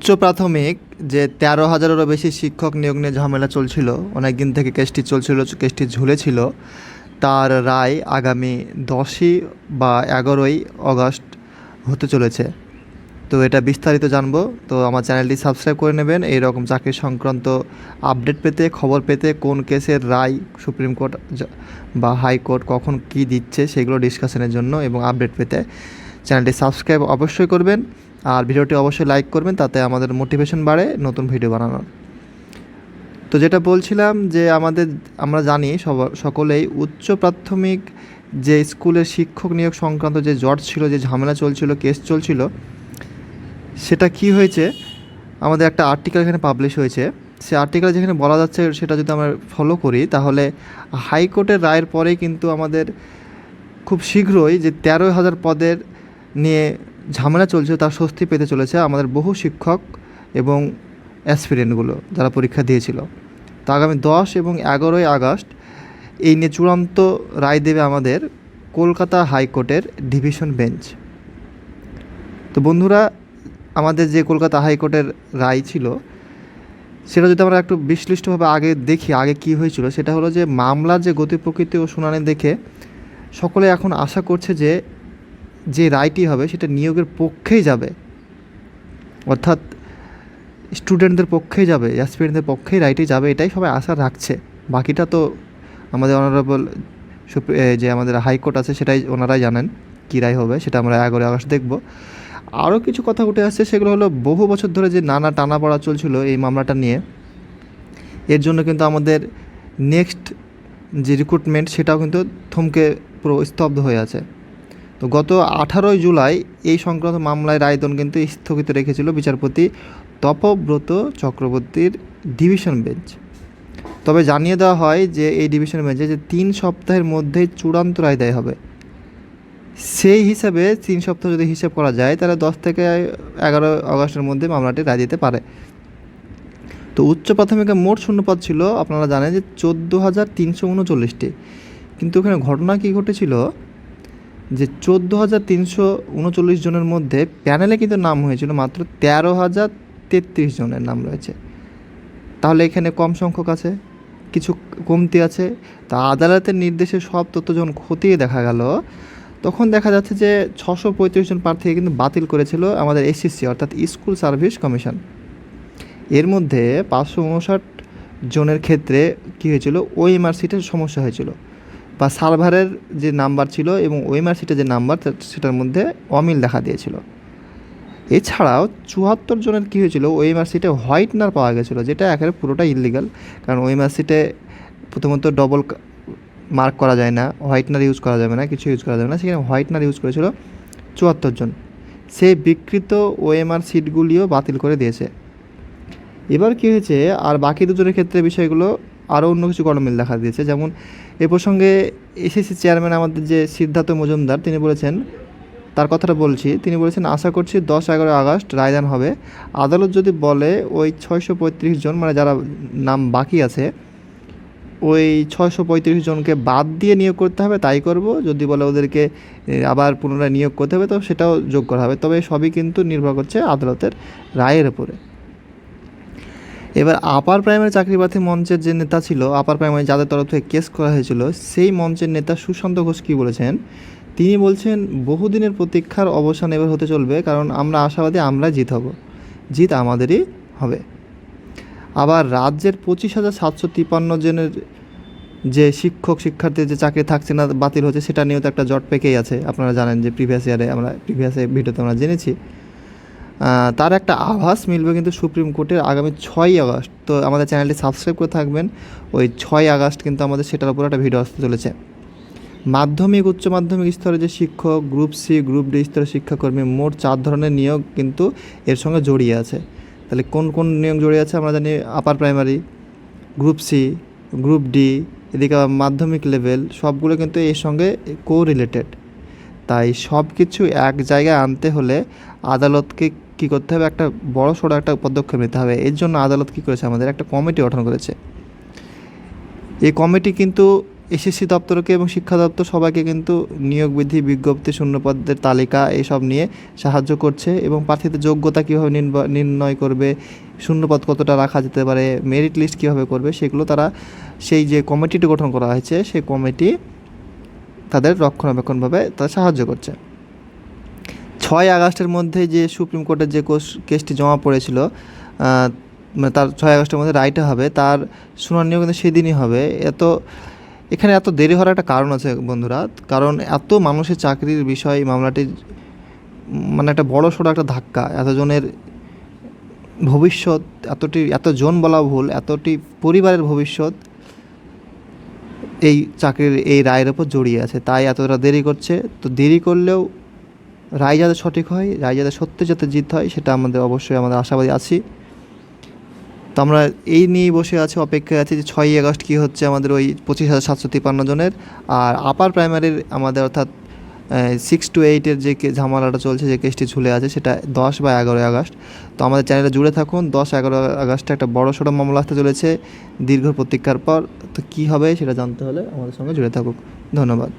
উচ্চ প্রাথমিক যে তেরো হাজারেরও বেশি শিক্ষক নিয়োগ নিয়ে ঝামেলা চলছিল অনেক দিন থেকে কেসটি চলছিল, কেসটি ঝুলেছিল, তার রায় আগামী দশই বা এগারোই অগস্ট হতে চলেছে। তো এটা বিস্তারিত জানব, তো আমার চ্যানেলটি সাবস্ক্রাইব করে নেবেন। এই রকম চাকরি সংক্রান্ত আপডেট পেতে, খবর পেতে কোন কেসের রায় সুপ্রিম কোর্ট বা হাইকোর্ট কখন কি দিচ্ছে সেগুলো ডিসকাশনের জন্য এবং আপডেট পেতে চ্যানেলটি সাবস্ক্রাইব অবশ্যই করবেন। আর ভিডিওটি অবশ্যই লাইক করবেন, তাতে আমাদের মোটিভেশন বাড়ে নতুন ভিডিও বানানোর। তো যেটা বলছিলাম যে আমাদের, আমরা জানি সকলেই উচ্চ প্রাথমিক যে স্কুলের শিক্ষক নিয়োগ সংক্রান্ত যে জট ছিল, যে ঝামেলা চলছিল, কেস চলছিল, সেটা কি হয়েছে? আমাদের একটা আর্টিকেল এখানে পাবলিশ হয়েছে। সে আর্টিকেলে যেখানে বলা যাচ্ছে সেটা যদি আমরা ফলো করি, তাহলে হাইকোর্টের রায়ের পরেই কিন্তু আমাদের খুব শীঘ্রই যে তেরো হাজার পদের নিয়ে ঝামেলা চলছে, তার স্বস্তি পেতে চলেছে আমাদের বহু শিক্ষক এবং অ্যাসপিরেন্টগুলো যারা পরীক্ষা দিয়েছিল। তো আগামী দশ এবং এগারোই আগস্ট এই নিয়ে চূড়ান্ত রায় দেবে আমাদের কলকাতা হাইকোর্টের ডিভিশন বেঞ্চ। তো বন্ধুরা, আমাদের যে কলকাতা হাইকোর্টের রায় ছিল, সেটা যদি আমরা একটু বিশ্লিষ্টভাবে আগে দেখি, আগে কি হয়েছিল, সেটা হলো যে মামলার যে গতি প্রকৃতি ও শুনানি দেখে সকলে এখন আশা করছে যে যে রায়টি হবে সেটা নিয়োগের পক্ষেই যাবে। অর্থাৎ স্টুডেন্টদের পক্ষেই যাবে, অ্যাসপিরেন্টদের পক্ষেই রায়টি যাবে, এটাই সবাই আশা রাখছে। বাকিটা তো আমাদের অনারেবল যে আমাদের হাইকোর্ট আছে সেটাই ওনারাই জানেন কী রায় হবে, সেটা আমরা এগারোই আগস্ট দেখব। আরও কিছু কথা উঠে আসছে, সেগুলো হলো বহু বছর ধরে যে নানা টানা পড়া চলছিল এই মামলাটা নিয়ে, এর জন্য কিন্তু আমাদের নেক্সট যে রিক্রুটমেন্ট সেটাও কিন্তু থমকে পুরো স্তব্ধ হয়ে আছে। তো গত আঠারোই জুলাই এই সংক্রান্ত মামলায় রায়দান কিন্তু স্থগিত রেখেছিল বিচারপতি তপব্রত চক্রবর্তীর ডিভিশন বেঞ্চ। তবে জানিয়ে দেওয়া হয় যে এই ডিভিশন বেঞ্চে যে তিন সপ্তাহের মধ্যেই চূড়ান্ত রায় দেয় হবে। সেই হিসাবে তিন সপ্তাহ যদি হিসাব করা যায়, তাহলে দশ থেকে এগারো আগস্টের মধ্যে মামলাটি রায় দিতে পারে। তো উচ্চ প্রাথমিকের মোট শূন্যপদ ছিল, আপনারা জানেন যে চোদ্দ হাজার তিনশো উনচল্লিশটি। কিন্তু ওখানে ঘটনা কী ঘটেছিল? যে চোদ্দ হাজার তিনশো উনচল্লিশ জনের মধ্যে প্যানেলে কিন্তু নাম হয়েছিল মাত্র তেরো হাজার তেত্রিশ জনের নাম রয়েছে। তাহলে এখানে কম সংখ্যক আছে, কিছু কমতি আছে। তা আদালতের নির্দেশে সব তথ্য যখন খতিয়ে দেখা গেল, তখন দেখা যাচ্ছে যে ছশো পঁয়ত্রিশ জন প্রার্থীকে কিন্তু বাতিল করেছিল আমাদের এসএসসি অর্থাৎ স্কুল সার্ভিস কমিশন। এর মধ্যে পাঁচশো উনষাট জনের ক্ষেত্রে কী হয়েছিল? ওএমআর সিটের সমস্যা হয়েছিল। বা সার্ভারের যে নাম্বার ছিল এবং ওএমআর সিটের যে নাম্বার সেটার মধ্যে অমিল দেখা দিয়েছিল। এছাড়াও চুয়াত্তর জনের কী হয়েছিল ওএমআর সিটে হোয়াইটনার পাওয়া গেছিল, যেটা একেবারে পুরোটা ইলিগাল কারণ ওএমআর সিটে প্রথমত ডবল মার্ক করা যায় না, হোয়াইটনার ইউজ করা যাবে না, কিছু ইউজ করা যাবে না, সেখানে হোয়াইটনার ইউজ করেছিল চুয়াত্তর জন। সেই বিকৃত ওএমআর সিটগুলিও বাতিল করে দিয়েছে। এবার কী হয়েছে, আর বাকি দুজনের ক্ষেত্রে বিষয়গুলো আরও অন্য কিছু গরমিল দেখা দিয়েছে। যেমন এ প্রসঙ্গে এসএসসি চেয়ারম্যান আমাদের যে সিদ্ধার্থ মজুমদার, তিনি বলেছেন, তার কথাটা বলছি, তিনি বলেছেন, আশা করছি দশ এগারো আগস্ট রায়দান হবে। আদালত যদি বলে ওই ছয়শো পঁয়ত্রিশ জন মানে যারা নাম বাকি আছে, ওই ছয়শো পঁয়ত্রিশ জনকে বাদ দিয়ে নিয়োগ করতে হবে, তাই করব। যদি বলে ওদেরকে আবার পুনরায় নিয়োগ করতে হবে, তো সেটাও যোগ করা হবে। তবে সবই কিন্তু নির্ভর করছে আদালতের রায়ের উপরে। এবার আপার প্রাইমারি চাকরি প্রার্থী মঞ্চের যে নেতা ছিল, আপার প্রাইমারি যাদের তরফ থেকে কেস করা হয়েছিল, সেই মঞ্চের নেতা সুশান্ত ঘোষ কী বলেছেন? তিনি বলছেন, বহুদিনের প্রতীক্ষার অবসান এবার হতে চলবে, কারণ আমরা আশাবাদী আমরা জিত হব। জিত আমাদেরই হবে। আবার রাজ্যের পঁচিশ হাজার সাতশো তিপ্পান্ন জনের যে শিক্ষক, শিক্ষার্থীর যে চাকরি থাকছে না, বাতিল হচ্ছে, সেটা নিয়েও তো একটা জট পেকেই আছে। আপনারা জানেন যে প্রিভিয়াস ইয়ারে আমরা প্রিভিয়াস ভিডিওতে আমরা জেনেছি। তার একটা আভাস মিলবে কিন্তু সুপ্রিম কোর্টের আগামী ছয়ই আগস্ট। তো আমাদের চ্যানেলটি সাবস্ক্রাইব করে থাকবেন। ওই ছয় আগস্ট কিন্তু আমাদের সেটার উপর একটা ভিডিও আসতে চলেছে। মাধ্যমিক, উচ্চ মাধ্যমিক স্তরে যে শিক্ষক গ্রুপ সি গ্রুপ ডি স্তরের শিক্ষাকর্মী মোট চার ধরনের নিয়োগ কিন্তু এর সঙ্গে জড়িয়ে আছে। তাহলে কোন কোন নিয়োগ জড়িয়ে আছে আমরা জানি upper primary group C group D এদিকে মাধ্যমিক লেভেল সবগুলো কিন্তু এর সঙ্গে কো রিলেটেড তাই সব কিছু এক জায়গায় আনতে হলে আদালতকে কী করতে হবে? একটা বড় সড়ো একটা পদক্ষেপ নিতে হবে। এর জন্য আদালত কী করেছে? আমাদের একটা কমিটি গঠন করেছে। এই কমিটি কিন্তু এসএসসি দপ্তরকে এবং শিক্ষা দপ্তর সবাইকে কিন্তু নিয়োগ বিধি, বিজ্ঞপ্তি, শূন্যপদের তালিকা এসব নিয়ে সাহায্য করছে এবং প্রার্থীদের যোগ্যতা কীভাবে নির্ণয় করবে, শূন্যপদ কতটা রাখা যেতে পারে মেরিট লিস্ট কীভাবে করবে, সেগুলো তারা সেই যে কমিটিটি গঠন করা হয়েছে, সেই কমিটি তাদের রক্ষণাবেক্ষণভাবে তারা সাহায্য করছে। ছয় আগস্টের মধ্যে যে সুপ্রিম কোর্টের যে কোস- কেসটি জমা পড়েছিল মানে তার ছয় আগস্টের মধ্যে রায়টা হবে, তার শুনানিও কিন্তু সেদিনই হবে। এত, এখানে এত দেরি হওয়ার একটা কারণ আছে বন্ধুরা, কারণ এত মানুষের চাকরির বিষয় মামলাটি মানে একটা বড় সড়ো একটা ধাক্কা, এতজনের ভবিষ্যৎ, এতটি, এতজন বলা ভুল, এতটি পরিবারের ভবিষ্যৎ এই চাকরির, এই রায়ের ওপর জড়িয়ে আছে। তাই এতটা দেরি করছে, তো দেরি করলেও রায় যাতে সঠিক হয়, রায় যাতে সত্যি যাতে জিত হয়, সেটা আমাদের অবশ্যই আমাদের আশাবাদী আছি। তো আমরা এই নিয়েই বসে আছি, অপেক্ষায় আছি যে ছয়ই আগস্ট কী হচ্ছে আমাদের ওই পঁচিশ হাজার সাতশো তিপ্পান্ন জনের। আর আপার প্রাইমারির আমাদের অর্থাৎ সিক্স টু এইটের যে ঝামেলাটা চলছে, যে কেসটি ঝুলে আছে, সেটা দশ বা এগারোই আগস্ট। তো আমাদের চ্যানেলে জুড়ে থাকুন, দশ এগারো আগস্টে একটা বড় সড়ো মামলা আসতে চলেছে, দীর্ঘ প্রতীক্ষার পর। তো কী হবে সেটা জানতে হলে আমাদের সঙ্গে জুড়ে থাকুক। ধন্যবাদ।